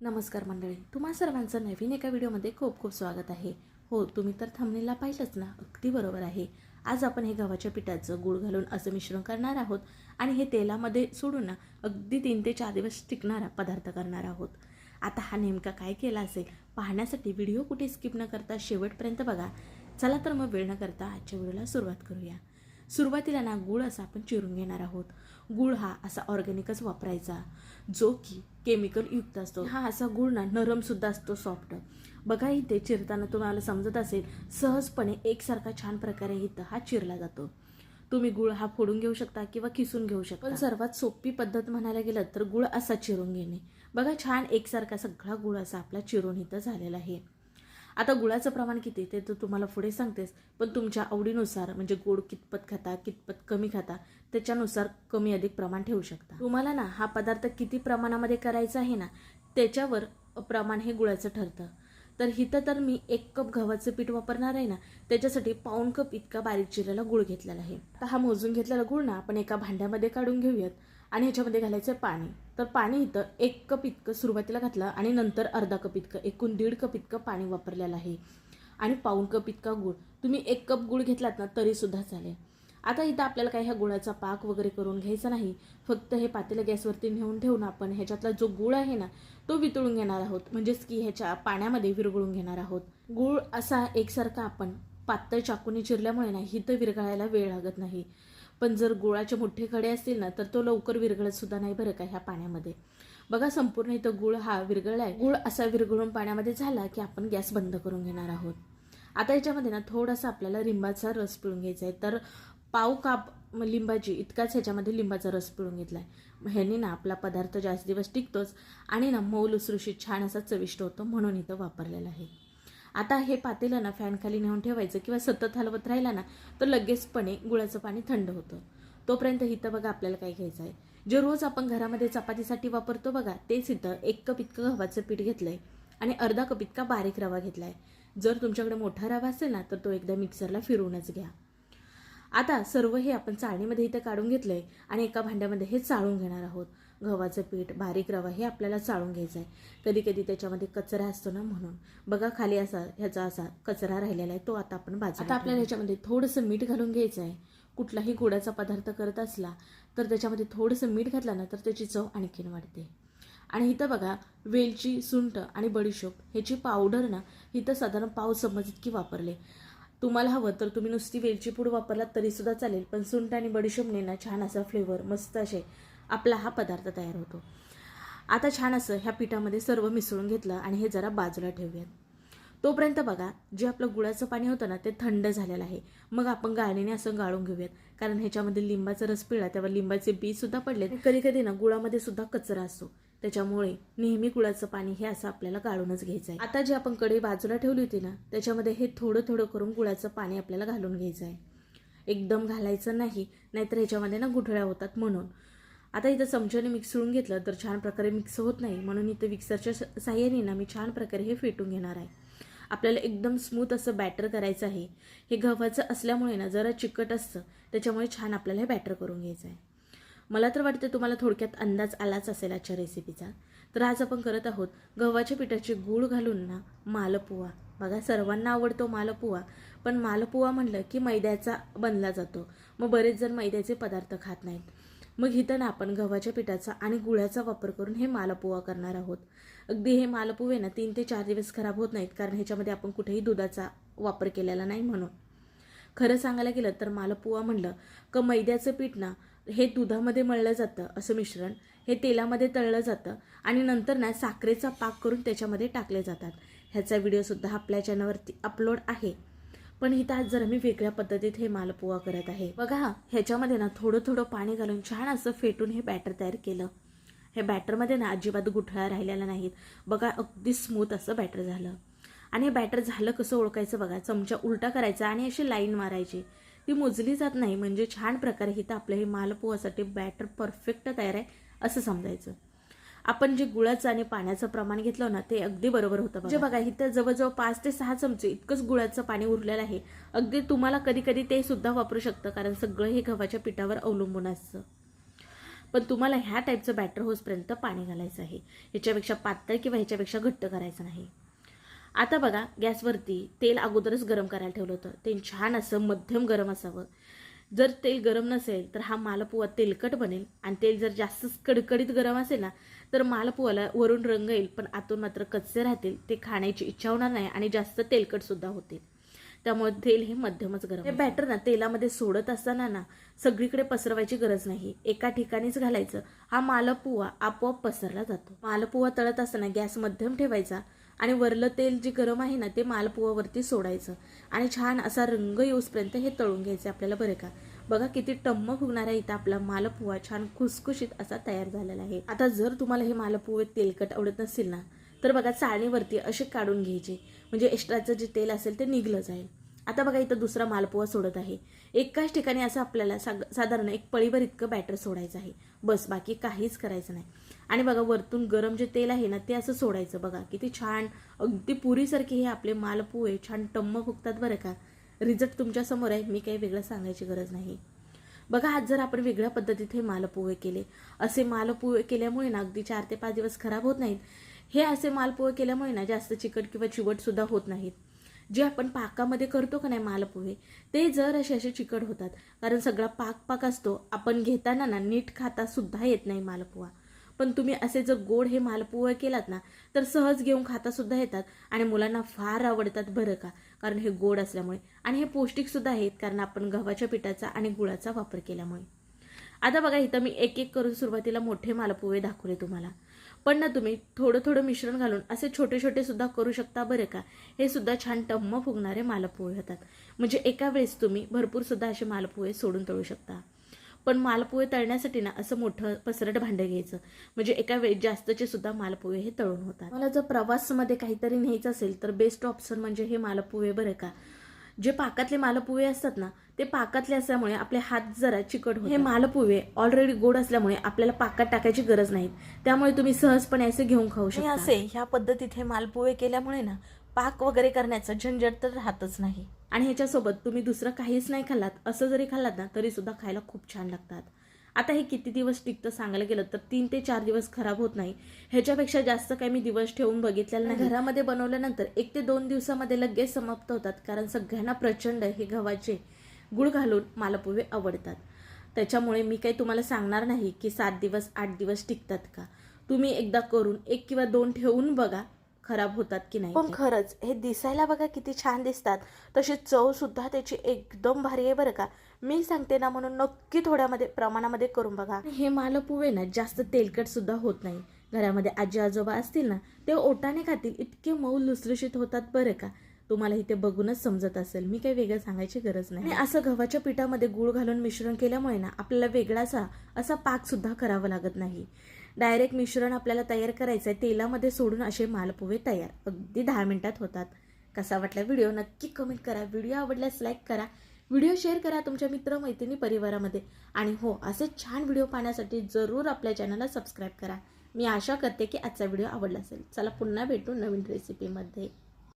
नमस्कार मंडळी तुम्हा सर्वांचं नवीन एका व्हिडिओमध्ये खूप खूप स्वागत आहे. हो तुम्ही तर थांबलेला पाहिलंच ना अगदी बरोबर आहे. आज आपण हे गव्हाच्या पिठाचं गूळ घालून असं मिश्रण करणार आहोत आणि हे तेलामध्ये सोडून ना अगदी तीन ते चार दिवस टिकणारा पदार्थ करणार आहोत. आता हा नेमका काय केला असेल पाहण्यासाठी व्हिडिओ कुठे स्किप न करता शेवटपर्यंत बघा. चला तर मग वेळ न करता आजच्या व्हिडिओला सुरुवात करूया. सुरुवातीला ना गूळ असा आपण चिरून घेणार आहोत. गूळ हा असा ऑर्गॅनिकच वापरायचा जो की केमिकल युक्त असतो. हा असा गूळ ना नरम सुद्धा असतो सॉफ्ट बघा इथे चिरताना तुम्हाला समजत असेल सहजपणे एकसारखा छान प्रकारे इथं हा चिरला जातो. तुम्ही गुळ हा फोडून घेऊ शकता किंवा किसून घेऊ शकता. पण सर्वात सोपी पद्धत म्हणायला गेलं तर गुळ असा चिरून घेणे. बघा छान एकसारखा सगळा गुळ असा आपला चिरून इथं झालेला आहे. आता गुळाचं प्रमाण किती ते तर तुम्हाला पुढे सांगतेस. पण तुमच्या आवडीनुसार म्हणजे गोड कितपत खाता कितपत कमी खाता त्याच्यानुसार कमी अधिक प्रमाण ठेवू शकता. तुम्हाला ना हा पदार्थ किती प्रमाणामध्ये करायचा आहे ना त्याच्यावर प्रमाण हे गुळाचं ठरतं. तर इथं तर मी एक कप गव्हाचं पीठ वापरणार आहे ना त्याच्यासाठी पाऊण कप इतका बारीक जिऱ्याला गुळ घेतलेला आहे. तर हा मोजून घेतलेला गुळ ना आपण एका भांड्यामध्ये काढून घेऊयात. आणि ह्याच्यामध्ये घालायचं आहे पाणी. तर पाणी इथं एक कप इतकं सुरुवातीला घातलं आणि नंतर अर्धा कप इतकं एकूण दीड कप इतकं पाणी वापरलेलं आहे. आणि पाऊण कप इतका गुळ. तुम्ही एक कप गुळ घेतलात ना तरीसुद्धा चालेल. आता इथं आपल्याला काही ह्या गुळाचा पाक वगैरे करून घ्यायचा नाही. फक्त हे पातेलं गॅसवरती नेऊन ठेवून आपण ह्याच्यातला जो गुळ आहे ना तो वितळून घेणार आहोत. म्हणजेच की ह्याच्या पाण्यामध्ये विरघळून घेणार आहोत. गुळ असा एकसारखा आपण पातळ चाकूने चिरल्यामुळे ना हिथं विरघळायला वेळ लागत नाही. पण जर गुळाचे मोठे खडे असतील ना तर तो लवकर विरघळत सुद्धा नाही बरं का ह्या पाण्यामध्ये. बघा संपूर्ण इथं गुळ हा विरघळलाय. गुळ असा विरघळून पाण्यामध्ये झाला की आपण गॅस बंद करून घेणार आहोत. आता याच्यामध्ये ना थोडासा आपल्याला लिंबाचा रस पिळून घ्यायचा आहे. तर पाव काप लिंबाची इतकाच ह्याच्यामध्ये लिंबाचा रस पिळून घेतला आहे ह्याने ना आपला पदार्थ जास्त दिवस टिकतोच आणि ना मौल लुसलुशीत छान असा चविष्ट होतो म्हणून इथं वापरलेला आहे. आता हे पातेलं ना फॅनखाली नेऊन ठेवायचं किंवा सतत हलवत राहिला ना तर लगेचपणे गुळाचं पाणी थंड होतं. तोपर्यंत इथं बघा आपल्याला काय घ्यायचं आहे. जे रोज आपण घरामध्ये चपातीसाठी वापरतो बघा तेच इथं एक कप इतकं गव्हाचं पीठ घेतलं आहे आणि अर्धा कप इतका बारीक रवा घेतला आहे जर तुमच्याकडे मोठा रवा असेल ना तर तो एकदा मिक्सरला फिरवूनच घ्या. आता सर्व हे आपण चाळणीमध्ये इथं काढून घेतलंय आणि एका भांड्यामध्ये हे चाळून घेणार आहोत. गव्हाचं पीठ बारीक रवा हे आपल्याला चाळून घ्यायचं आहे कधी कधी त्याच्यामध्ये कचरा असतो ना म्हणून. बघा खाली असा ह्याचा असा कचरा राहिलेला आहे तो आता आपण बाजूला आता आपल्याला ह्याच्यामध्ये थोडंसं मीठ घालून घ्यायचं आहे कुठलाही गोडाचा पदार्थ करत असला तर त्याच्यामध्ये थोडंसं मीठ घातलं ना तर त्याची चव आणखीन वाढते. आणि इथं बघा वेलची सुंठ आणि बडीशोप ह्याची पावडर ना इथं साधारण पाव चम्मच इतकी वापरले. तुम्हाला हवं तर तुम्ही नुसती वेलची पूड वापरलात तरी सुद्धा चालेल पण सुंठ आणि बडीशोपने ना छान असा फ्लेवर मस्त असे आपला हा पदार्थ तयार होतो. आता छान असं ह्या पिठामध्ये सर्व मिसळून घेतलं आणि हे जरा बाजूला ठेवूयात. तोपर्यंत बघा जे आपलं गुळाचं पाणी होतं ना ते थंड झालेलं आहे. मग आपण गाळणीने असं गाळून घेऊयात. कारण ह्याच्यामध्ये लिंबाचा रस पिळा तेव्हा लिंबाचे बी सुद्धा पडले कधी कधी ना गुळामध्ये सुद्धा कचरा असतो. त्याच्यामुळे नेहमी गुळाचं पाणी हे असं आपल्याला गाळूनच घ्यायचं आहे आता जे आपण कढई बाजूला ठेवली होती ना त्याच्यामध्ये हे थोडं थोडं करून गुळाचं पाणी आपल्याला घालून घ्यायचं आहे एकदम घालायचं नाही नाहीतर ह्याच्यामध्ये ना गुठळ्या होतात म्हणून. आता इथं चमच्याने होऊन घेतलं तर छान प्रकारे मिक्स होत नाही. म्हणून इथं मिक्सरच्या स- साह्याने ना मी छान प्रकारे हे फेटून घेणार आहे. आपल्याला एकदम स्मूथ असं बॅटर करायचं आहे. हे गव्हाचं असल्यामुळे ना जरा चिकट असतं. त्याच्यामुळे छान आपल्याला हे बॅटर करून घ्यायचं आहे मला तर वाटतं तुम्हाला थोडक्यात अंदाज आलाच असेल आजच्या रेसिपीचा तर आज आपण करत आहोत गव्हाच्या पिठाची गूळ घालून ना मालपुवा. बघा सर्वांना आवडतो मालपुवा पण मालपुवा म्हणलं की मैद्याचा बनला जातो. मग बरेच जण मैद्याचे पदार्थ खात नाहीत. मग इथं ना आपण गव्हाच्या पिठाचा आणि गुळाचा वापर करून हे मालपुवा करणार आहोत. अगदी हे मालपुवे ना तीन ते चार दिवस खराब होत नाहीत कारण ह्याच्यामध्ये आपण कुठेही दुधाचा वापर केलेला नाही म्हणून. खरं सांगायला गेलं तर मालपुवा म्हणलं का मैद्याचं पीठ ना हे दुधामध्ये मळलं जातं असं मिश्रण. हे तेलामध्ये तळलं जातं आणि नंतर ना साखरेचा पाक करून त्याच्यामध्ये टाकले जातात. ह्याचा व्हिडिओसुद्धा आपल्या चॅनलवरती अपलोड आहे. पण इथं आज जरा मी वेगळ्या पद्धतीत हे मालपुवा करत आहे. बघा ह्याच्यामध्ये ना थोडं थोडं पाणी घालून छान असं फेटून हे बॅटर तयार केलं. हे बॅटरमध्ये ना अजिबात गुठळ्या राहिलेल्या नाहीत. बघा अगदी स्मूथ असं बॅटर झालं. आणि हे बॅटर झालं कसं ओळखायचं बघा? चमचा उलटा करायचा आणि अशी लाईन मारायची. ती मोजली जात नाही. म्हणजे छान प्रकारे इथं आपलं हे मालपोहासाठी बॅटर परफेक्ट तयार आहे असं समजायचं. आपण जे गुळाचं आणि पाण्याचं प्रमाण घेतलं ना ते अगदी बरोबर होतं म्हणजे बघा इथं जवळजवळ पाच ते सहा चमचे इतकंच गुळाचं पाणी उरलेलं आहे. अगदी तुम्हाला कधी कधी ते सुद्धा वापरू शकतं कारण सगळं हे गव्हाच्या पिठावर अवलंबून असतं. पण तुम्हाला ह्या टाईपचं बॅटर होसपर्यंत पाणी घालायचं आहे. ह्याच्यापेक्षा पातळ किंवा ह्याच्यापेक्षा घट्ट करायचं नाही. आता बघा गॅसवरती तेल अगोदरच गरम करायला ठेवलं होतं. ते छान असं मध्यम गरम असावं. जर तेल गरम नसेल तर हा मालपुवा तेलकट बनेल. आणि तेल जर जास्त कडकडीत गरम असेल ना तर मालपुवाला वरून रंग येईल पण आतून मात्र कच्चे राहतील. ते खाण्याची इच्छा होणार नाही आणि जास्त तेलकट सुद्धा होतील. त्यामुळे तेल हे मध्यमच गरम हे बॅटर ना तेलामध्ये सोडत असताना ना सगळीकडे पसरवायची गरज नाही. एका ठिकाणीच घालायचं. हा मालपुवा आपोआप पसरला जातो. मालपुवा तळत असताना गॅस मध्यम ठेवायचा. आणि वरलं तेल जे गरम आहे ना ते मालपुवावरती सोडायचं. आणि छान असा रंग येऊसपर्यंत हे तळून घ्यायचं आपल्याला बरं का. बघा किती टम्म फुगणारा इथं आपला मालपुवा छान खुसखुशीत असा तयार झालेला आहे. आता जर तुम्हाला हे मालपुवे तेलकट आवडत नसेल ना तर बघा चाळणीवरती असे काढून घ्यायचे. म्हणजे एक्स्ट्राचं जे तेल असेल ते निघलं जाईल. आता बघा इथं दुसरा मालपोहा सोडत आहे. एकाच ठिकाणी असं आपल्याला साग साधारण एक पळीभर इतकं बॅटर सोडायचं आहे. बस बाकी काहीच करायचं नाही. आणि बघा वरतून गरम जे तेल आहे ना ते असं सोडायचं बघा. किती छान अगदी पुरीसारखे हे आपले मालपोहे छान टम्म फुगतात बरं का. रिझल्ट तुमच्यासमोर आहे मी काही वेगळं सांगायची गरज नाही. बघा आज जर आपण वेगळ्या पद्धतीत हे मालपोहे केले. असे मालपोहे केल्यामुळे ना अगदी चार ते पाच दिवस खराब होत नाहीत. हे असे मालपोहे केल्यामुळे ना जास्त चिकट किंवा चिवटसुद्धा होत नाहीत. जे आपण पाकामध्ये करतो का नाही मालपोहे ते जर असे असे चिकट होतात. कारण सगळा पाक पाक असतो आपण घेताना ना नीट खाता सुद्धा येत नाही मालपोहा पण तुम्ही असे जर गोड हे मालपोहे केलात ना तर सहज घेऊन खाता सुद्धा येतात आणि मुलांना फार आवडतात बरं का. कारण हे गोड असल्यामुळे. आणि हे पौष्टिक सुद्धा आहेत कारण आपण गव्हाच्या पिठाचा आणि गुळाचा वापर केल्यामुळे. आता बघा इथं मी एक एक करून सुरुवातीला मोठे मालपोहे दाखवले तुम्हाला. पण ना तुम्ही थोडं थोडं मिश्रण घालून असे छोटे छोटे सुद्धा करू शकता बरं का? हे सुद्धा छान टम्म फुगणारे मालपोहे होतात. म्हणजे एका वेळेस तुम्ही भरपूर सुद्धा असे मालपोहे सोडून तळू शकता. पण मालपोहे तळण्यासाठी ना असं मोठं पसरट भांडं घ्यायचं. म्हणजे एका वेळेस जास्तचे सुद्धा मालपोहे हे तळून होतात. मला जर प्रवासमध्ये काहीतरी न्यायचं असेल तर बेस्ट ऑप्शन म्हणजे हे मालपोहे बरं का? जे पाकातले मालपुवे असतात ना ते पाकातले असल्यामुळे आपले हात जरा चिकट होते हे मालपुवे ऑलरेडी गोड असल्यामुळे आपल्याला पाकात टाकायची गरज नाही त्यामुळे तुम्ही सहजपणे असे घेऊन खाऊ शकता. असे ह्या पद्धतीत हे मालपुवे केल्यामुळे ना पाक वगैरे करण्याचं झंझट तर राहतच नाही. आणि ह्याच्यासोबत तुम्ही दुसरं काहीच नाही खाल्लात असं जरी खाल्लात ना तरी सुद्धा खायला खूप छान लागतात. आता हे किती दिवस टिकतं सांगायला गेलं तर तीन ते चार दिवस खराब होत नाही. ह्याच्यापेक्षा जास्त काही मी दिवस ठेवून बघितलेलं नाही. घरामध्ये बनवल्यानंतर एक ते दोन दिवसामध्ये लगेच समाप्त होतात कारण सगळ्यांना प्रचंड हे गव्हाचे गुळ घालून मालपोहे आवडतात. त्याच्यामुळे मी काही तुम्हाला सांगणार नाही की सात दिवस आठ दिवस टिकतात का. तुम्ही एकदा करून एक किंवा दोन ठेवून बघा. खराब होतात की नाही पण खरंच हे दिसायला बघा किती छान दिसतात. तशी चव सुद्धा त्याची एकदम भारी आहे बरं का. मी सांगते ना म्हणून नक्की थोड्यामध्ये प्रमाणामध्ये करून बघा. हे मालपुवे ना जास्त तेलकट सुद्धा होत नाही. घरामध्ये आजी आजोबा असतील ना ते ओटाने खातील इतके मऊ लुसलुशीत होतात बरं का. तुम्हाला इथे बघूनच समजत असेल. मी काही वेगळं सांगायची गरज नाही. आणि असं गव्हाच्या पिठामध्ये गुळ घालून मिश्रण केल्यामुळे ना आपल्याला वेगळासा असा पाक सुद्धा करावा लागत नाही. डायरेक्ट मिश्रण आपल्याला तयार करायचं आहे तेलामध्ये सोडून असे मालपोहे तयार. अगदी दहा मिनटात होतात. कसा वाटला व्हिडिओ? नक्की कमेंट करा. व्हिडिओ आवडल्यास लाईक करा. व्हिडिओ शेअर करा तुमच्या मित्रमैत्रिणी परिवारामध्ये. आणि हो असे छान व्हिडिओ पाहण्यासाठी जरूर आपल्या चॅनलला सबस्क्राईब करा. मी आशा करते की आजचा व्हिडिओ आवडला असेल. चला पुन्हा भेटू नवीन रेसिपीमध्ये